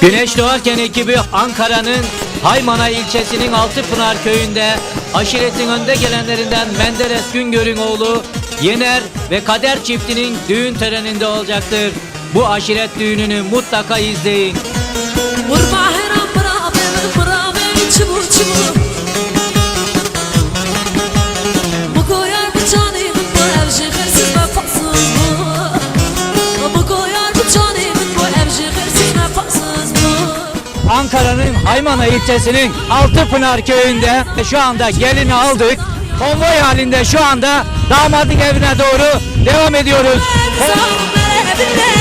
Güneş Doğarken ekibi Ankara'nın Haymana ilçesinin Altıpınar köyünde aşiretin önde gelenlerinden Menderes Güngör'ün oğlu Yener ve Kader çiftinin düğün töreninde olacaktır. Bu aşiret düğününü mutlaka izleyin. Vurma Ankara'nın Haymana ilçesinin Altıpınar köyünde şu anda gelini aldık. Konvoy halinde şu anda damadın evine doğru devam ediyoruz. Bile